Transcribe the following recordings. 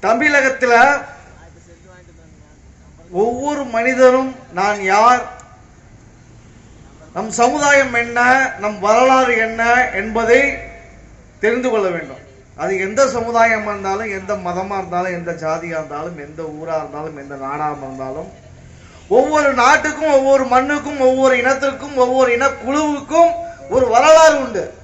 தமிழகத்தில் ஒவ்வொரு மனிதரும் நான் யார்? நம் சமுதாயம் என்ன? நம் வரலாறு என்ன? என்பதை தெரிந்து கொள்ள வேண்டும். அது எந்த சமுதாயமாக இருந்தாலும் எந்த மதமாக இருந்தாலும் எந்த ஜாதியாக இருந்தாலும் எந்த ஊராக இருந்தாலும் எந்த நாடாக இருந்தாலும் ஒவ்வொரு நாட்டுக்கும் ஒவ்வொரு மண்ணுக்கும் ஒவ்வொரு இனத்திற்கும் ஒவ்வொரு இனக்குழுவுக்கும் ஒரு வரலாறு உண்டு.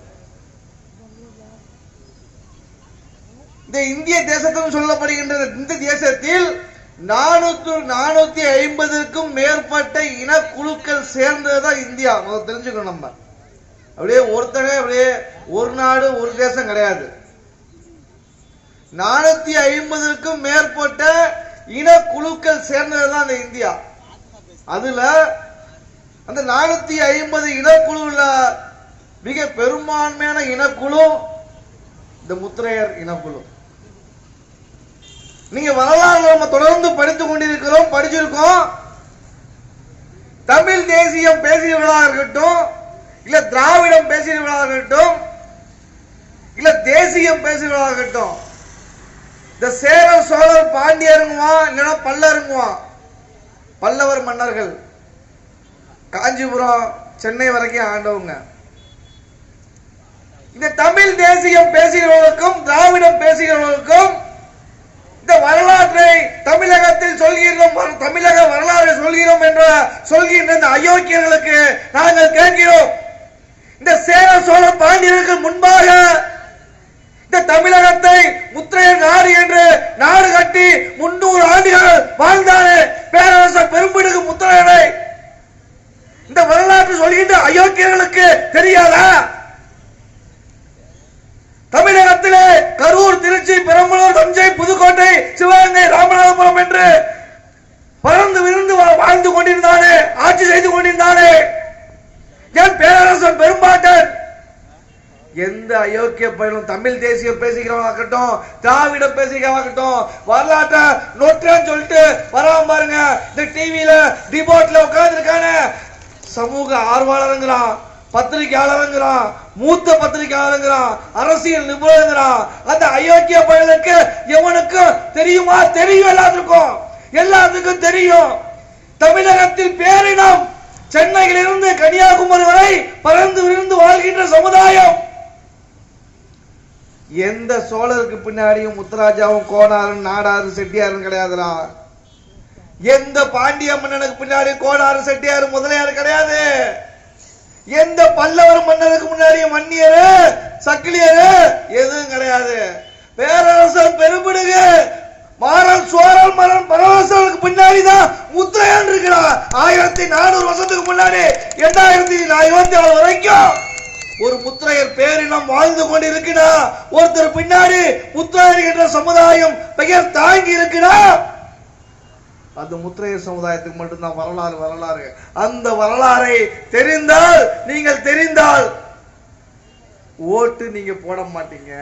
இந்த இந்திய தேசத்தில் சொல்லப்படுகின்ற இந்த தேசத்தில் நானூத்து நானூத்தி ஐம்பதுக்கும் மேற்பட்ட இனக்குழுக்கள் சேர்ந்ததுதான் இந்தியா. முதல் தெரிஞ்சுக்கணும் நம்ம. அப்படியே ஒருத்தனே அப்படியே ஒரு நாடு ஒரு தேசம் கிடையாது. நானூத்தி ஐம்பதுக்கும் மேற்பட்ட இனக்குழுக்கள் சேர்ந்ததுதான் இந்த இந்தியா. அதுல அந்த நானூத்தி ஐம்பது இனக்குழுல மிக பெரும்பான்மையான இனக்குழு இந்த முத்திரையர் இனக்குழு. நீங்க வரலாறு நம்ம தொடர்ந்து படித்துக் கொண்டிருக்கிறோம் படிச்சிருக்கோம். தமிழ் தேசியம் பேசியவர்களாக இருக்கட்டும் இல்ல திராவிடம் பேசியவர்களாக இருக்கட்டும் இல்ல தேசியம் பேசுகிறவர்களாக இருக்கட்டும். இந்த சேரர் சோழர் பாண்டியருங்குவான் இல்லைன்னா பல்லருங்குவான் பல்லவர் மன்னர்கள். காஞ்சிபுரம் சென்னை வரைக்கும் ஆண்டவங்க. இந்த தமிழ் தேசியம் பேசுகிறவர்களுக்கும் திராவிடம் பேசுகிறவர்களுக்கும் இந்த வரலாற்றை தமிழகத்தில் சொல்கிறோம் தமிழக வரலாறு சொல்கிறோம் என்ற சொல்கின்ற இந்த அயோக்கியர்களுக்கு நாங்கள் கேட்கிறோம். இந்த சேர சோழ பாண்டியர்களுக்கு முன்பாக இந்த தமிழகத்தை முத்திரைய நாடு என்று நாடு கட்டி முன்னூறு ஆண்டுகள் வாழ்ந்தாரு பேரரசர் பெரும்பிடுக்கு முத்திரையரை இந்த வரலாற்று சொல்கின்ற அயோக்கியர்களுக்கு தெரியாதா? தமிழகத்திலே கரூர் திருச்சி பெரம்பலூர் தஞ்சை எந்த அயோக்கிய பயிலும் தமிழ் தேசியம் பேசிக்கிறவங்கட்டும் திராவிடம் பேசிக்கிறவங்கட்டும் வரலாற்றை நொற்றேன்னு சொல்லிட்டு வராம பாருங்க. இந்த டிவியில டிபோட்ல உட்காந்துருக்கான சமூக ஆர்வலருங்கிறான் பத்திரிகையாளருங்கிறான் மூத்த பத்திரிகையாளருங்கிறான் அரசியல் நிபுணருங்கிறான். அந்த அயோக்கிய பயலுக்கு எவனுக்கும் தெரியுமா? தெரியும் எல்லாத்துக்கும். எல்லாத்துக்கும் தெரியும். தமிழகத்தில் பேரினம் சென்னையிலிருந்து கன்னியாகுமரி வரை பறந்து விரிந்து வாழ்கின்ற சமுதாயம். எந்த சோழருக்கு பின்னாடியும் முத்துராஜாவும் கோனாரும் நாடாரும் செட்டியாரும் கிடையாதுடா. எந்த பாண்டிய மன்னனுக்கு பின்னாடி கோடாறு செட்டியார் முதலியார் கிடையாது. எந்த பல்லவர் மன்னருக்கு முன்னாடி மன்னியரு சக்கிலியரு எதுவும் கிடையாது. பேரரசர் பெருமிடுகு மாறன் சோழன் மரன் பரவசனுக்கு பின்னாடி தான் முத்திரையான் இருக்கிறா ஆயிரத்தி நானூறு வருஷத்துக்கு முன்னாடி இரண்டாயிரத்தி இருபத்தி நாலு வரைக்கும். ஒரு முத்திரையர் பேரினம் வாழ்ந்து கொண்டு இருக்கிறா ஒருத்தர் பின்னாடி முத்திரையர் என்ற சமுதாயம் பெயர் தாங்கி இருக்கிறா அந்த முத்திரையர் சமுதாயத்துக்கு மட்டும்தான் வரலாறு வரலாறு. அந்த வரலாறை தெரிந்தால் நீங்கள் தெரிந்தால் ஓட்டு நீங்க போட மாட்டீங்க.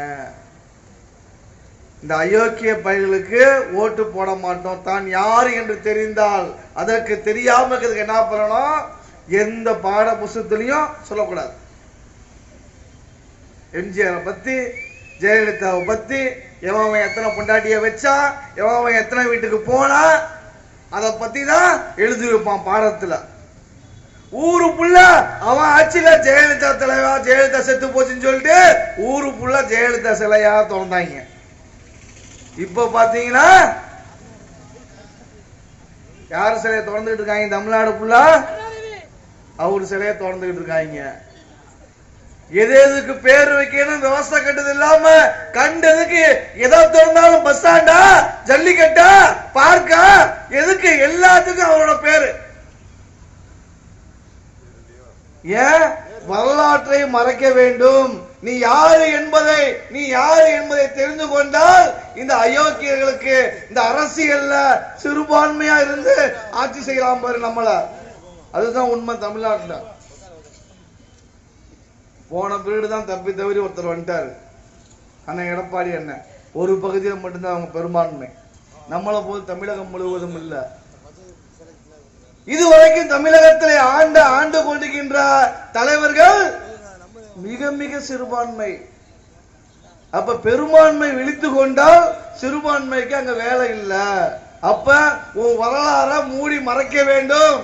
இந்த அயோக்கிய பயிர்களுக்கு ஓட்டு போட மாட்டோம். தான் யார் என்று தெரிந்தால் அதற்கு தெரியாம இருக்கிறதுக்கு என்ன பண்ணணும்? எந்த பாட புஸ்தகத்திலையும் சொல்லக்கூடாது. எம்ஜிஆரை பத்தி ஜெயலலிதாவை பத்தி எவன் எத்தனை பொண்டாட்டிய வச்சா எவன் எத்தனை வீட்டுக்கு போனா அதை பத்தி தான் எழுதி வைப்பான் பாடத்துல. ஊரு புள்ள அவன் ஆட்சியில ஜெயலலிதா தலைவா ஜெயலலிதா செத்து போச்சுன்னு சொல்லிட்டு ஊரு புள்ள ஜெயலலிதா சிலையா திறந்தாங்க. இப்ப பாத்தீங்கன்னா யார் சிலையை திறந்துகிட்டு இருக்காங்க? தமிழ்நாடு ஃபுல்லா அவர் சிலையை திறந்துகிட்டு இருக்காங்க. எது எதுக்கு பேர் வைக்கணும் விவசாய கட்டது இல்லாம கண்டதுக்கு எதை திறந்தாலும் பஸ் ஸ்டாண்டா? ஜல்லிக்கட்டா? பார்க்கா? எதுக்கு? எல்லாத்துக்கும் அவரோட பேரு. ஏன்? வரலாற்றை மறைக்க வேண்டும். நீ யாரு என்பதை நீ யாரு என்பதை தெரிந்து கொண்டால் இந்த அயோக்கியர்களுக்கு இந்த அரசியல்ல சிறுபான்மையா இருந்து ஆட்சி செய்யலாம் பாரு நம்மள. அதுதான் உண்மை தமிழ்நாட்டுல. போன பீரியடு தான் தப்பி தவறி ஒருத்தர் வந்துட்டாரு. அண்ணன் எடப்பாடி அண்ணன் ஒரு பகுதியில் மட்டும்தான் அவங்க பெரும்பான்மை. நம்மளை போல் தமிழகம் முழுவதும் இல்லை. இதுவரைக்கும் தமிழகத்தில் ஆண்டு ஆண்டு கொண்டிருக்கின்ற தலைவர்கள் மிக மிக சிறுபான்மை. அப்ப பெரும்பான்மை விழித்து கொண்டால் சிறுபான்மைக்கு அங்க வேலை இல்லை. அப்ப உன் வரலாற மூடி மறைக்க வேண்டும்.